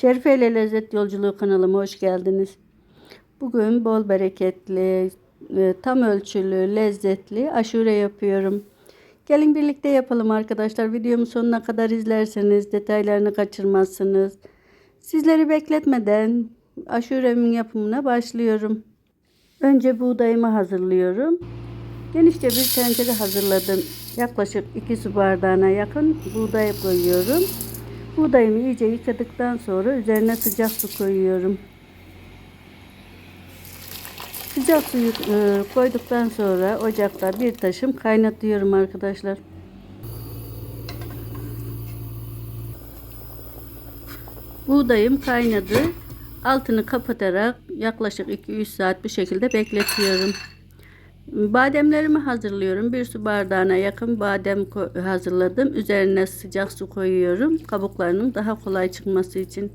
Şerife ile Lezzet Yolculuğu kanalıma hoş geldiniz. Bugün bol bereketli, e, tam ölçülü, lezzetli aşure yapıyorum. Gelin birlikte yapalım arkadaşlar. Videomu sonuna kadar izlerseniz detaylarını kaçırmazsınız. Sizleri bekletmeden aşuremin yapımına başlıyorum. Önce buğdayımı hazırlıyorum. Genişçe bir tencere hazırladım. Yaklaşık 2 su bardağına yakın buğday koyuyorum. Buğdayımı iyice yıkadıktan sonra üzerine sıcak su koyuyorum. Sıcak suyu e, koyduktan sonra ocakta bir taşım kaynatıyorum arkadaşlar. Buğdayım kaynadı. Altını kapatarak yaklaşık 2-3 saat bu şekilde bekletiyorum. Bademlerimi hazırlıyorum. Bir su bardağına yakın badem hazırladım. Üzerine sıcak su koyuyorum. Kabuklarının daha kolay çıkması için.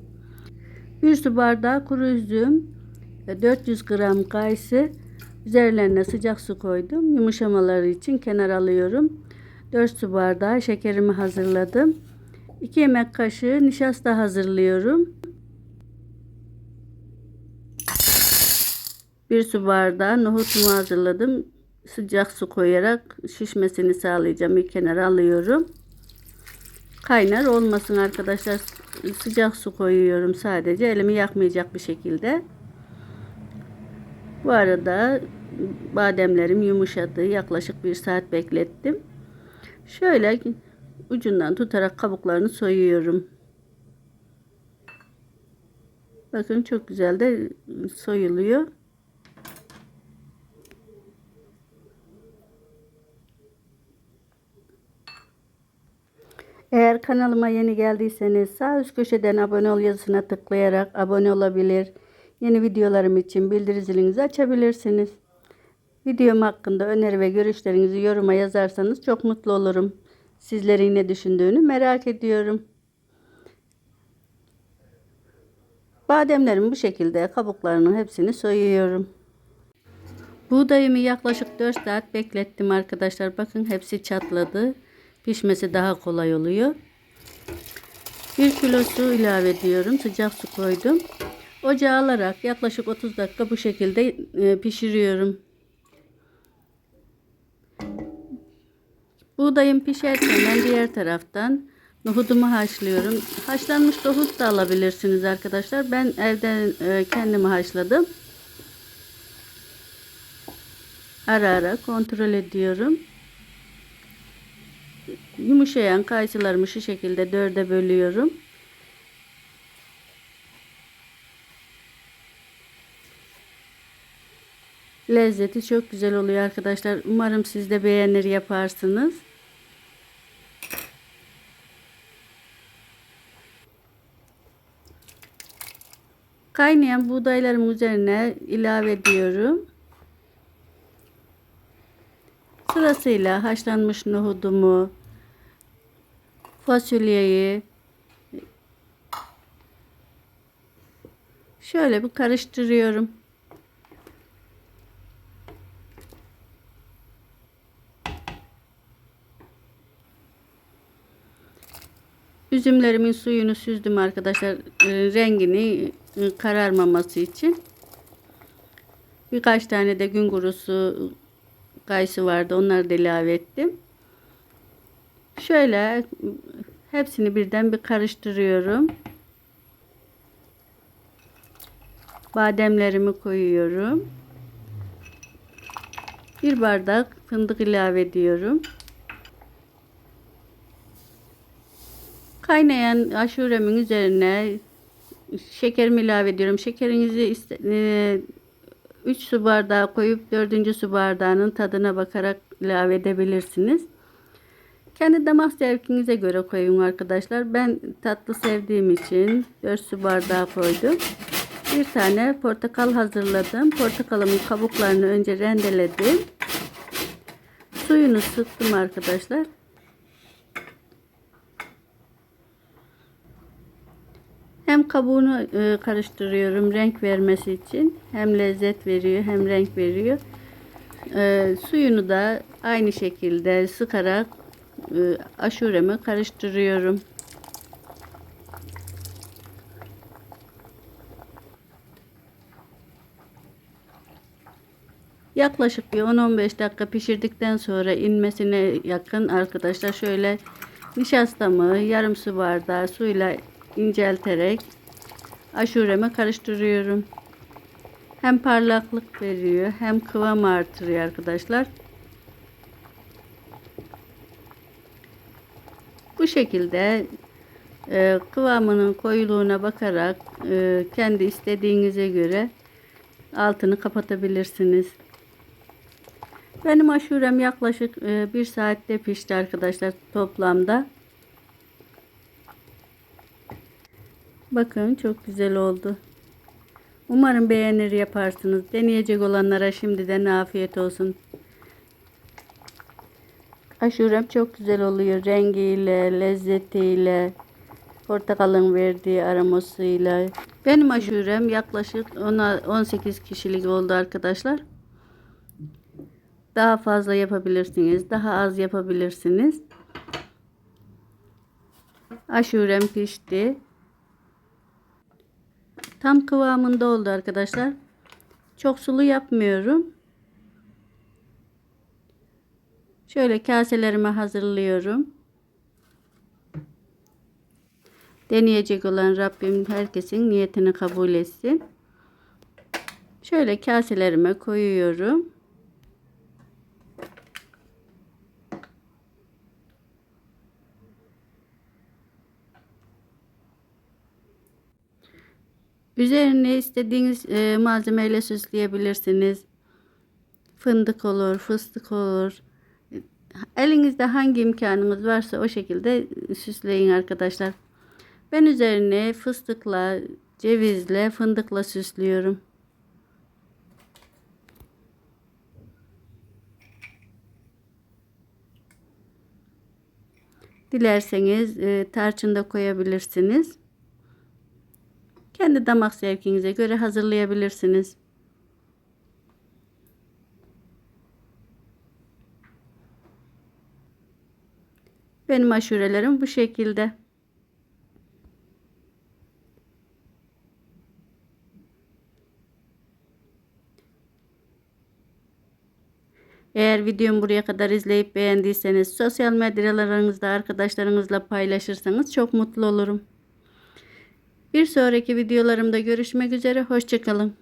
Bir su bardağı kuru üzüm, 400 gram kayısı, üzerlerine sıcak su koydum. Yumuşamaları için kenar alıyorum. 4 su bardağı şekerimi hazırladım. 2 yemek kaşığı nişasta hazırlıyorum. Bir su bardağı nohutumu hazırladım. Sıcak su koyarak şişmesini sağlayacağım. Bir kenara alıyorum. Kaynar olmasın arkadaşlar. Sıcak su koyuyorum sadece. Elimi yakmayacak bir şekilde. Bu arada bademlerim yumuşadı. Yaklaşık bir saat beklettim. Şöyle ucundan tutarak kabuklarını soyuyorum. Bakın çok güzel de soyuluyor. Kanalıma yeni geldiyseniz sağ üst köşeden abone ol yazısına tıklayarak abone olabilir. Yeni videolarım için bildirim zilinizi açabilirsiniz. Videom hakkında öneri ve görüşlerinizi yoruma yazarsanız çok mutlu olurum. Sizlerin ne düşündüğünü merak ediyorum. Bademlerimi bu şekilde kabuklarının hepsini soyuyorum. Buğdayımı yaklaşık 4 saat beklettim arkadaşlar. Bakın hepsi çatladı. Pişmesi daha kolay oluyor. 1 kilo su ilave ediyorum. Sıcak su koydum. Ocağa alarak yaklaşık 30 dakika bu şekilde e, pişiriyorum. Buğdayım pişerken ben diğer taraftan nohudumu haşlıyorum. Haşlanmış nohut da alabilirsiniz arkadaşlar. Ben evden e, kendimi haşladım. Ara ara kontrol ediyorum. Yumuşayan kayısılarımı şu şekilde dörde bölüyorum. Lezzeti çok güzel oluyor arkadaşlar. Umarım siz de beğenir yaparsınız. Kaynayan buğdaylarımın üzerine ilave ediyorum. Sırasıyla haşlanmış nohudumu, fasulyeyi şöyle bir karıştırıyorum. Üzümlerimin suyunu süzdüm arkadaşlar. Rengini kararmaması için. Birkaç tane de gün kurusu kayısı vardı. Onları da ilave ettim. Şöyle hepsini birden bir karıştırıyorum. Bademlerimi koyuyorum. Bir bardak fındık ilave ediyorum. Kaynayan aşuremin üzerine şekerimi ilave ediyorum. Şekerinizi 3 su bardağı koyup 4. su bardağının tadına bakarak ilave edebilirsiniz. Kendi damak zevkinize göre koyun arkadaşlar. Ben tatlı sevdiğim için 4 su bardağı koydum. Bir tane portakal hazırladım. Portakalımın kabuklarını önce rendeledim. Suyunu sıktım arkadaşlar. Hem kabuğunu e, karıştırıyorum renk vermesi için. Hem lezzet veriyor hem renk veriyor. E, suyunu da aynı şekilde sıkarak e, aşuremi karıştırıyorum. Yaklaşık bir 10-15 dakika pişirdikten sonra inmesine yakın arkadaşlar şöyle nişastamı yarım su bardağı suyla incelterek aşureme karıştırıyorum. Hem parlaklık veriyor hem kıvam artırıyor arkadaşlar. Bu şekilde e, kıvamının koyuluğuna bakarak e, kendi istediğinize göre altını kapatabilirsiniz. Benim aşurem yaklaşık e, bir saatte pişti arkadaşlar toplamda. Bakın çok güzel oldu. Umarım beğenir yaparsınız. Deneyecek olanlara şimdiden afiyet olsun. Aşurem çok güzel oluyor. Rengiyle, lezzetiyle, portakalın verdiği aromasıyla. Benim aşurem yaklaşık 18 kişilik oldu arkadaşlar. Daha fazla yapabilirsiniz. Daha az yapabilirsiniz. Aşurem pişti. Tam kıvamında oldu arkadaşlar. Çok sulu yapmıyorum. Şöyle kaselerime hazırlıyorum. Deneyecek olan Rabbim herkesin niyetini kabul etsin. Şöyle kaselerime koyuyorum. Üzerine istediğiniz e, malzemeyle süsleyebilirsiniz. Fındık olur, fıstık olur. Elinizde hangi imkanınız varsa o şekilde süsleyin arkadaşlar. Ben üzerine fıstıkla, cevizle, fındıkla süslüyorum. Dilerseniz e, tarçın da koyabilirsiniz. Kendi damak zevkinize göre hazırlayabilirsiniz. Benim aşurelerim bu şekilde. Eğer videomu buraya kadar izleyip beğendiyseniz sosyal medyalarınızda arkadaşlarınızla paylaşırsanız çok mutlu olurum. Bir sonraki videolarımda görüşmek üzere. Hoşçakalın.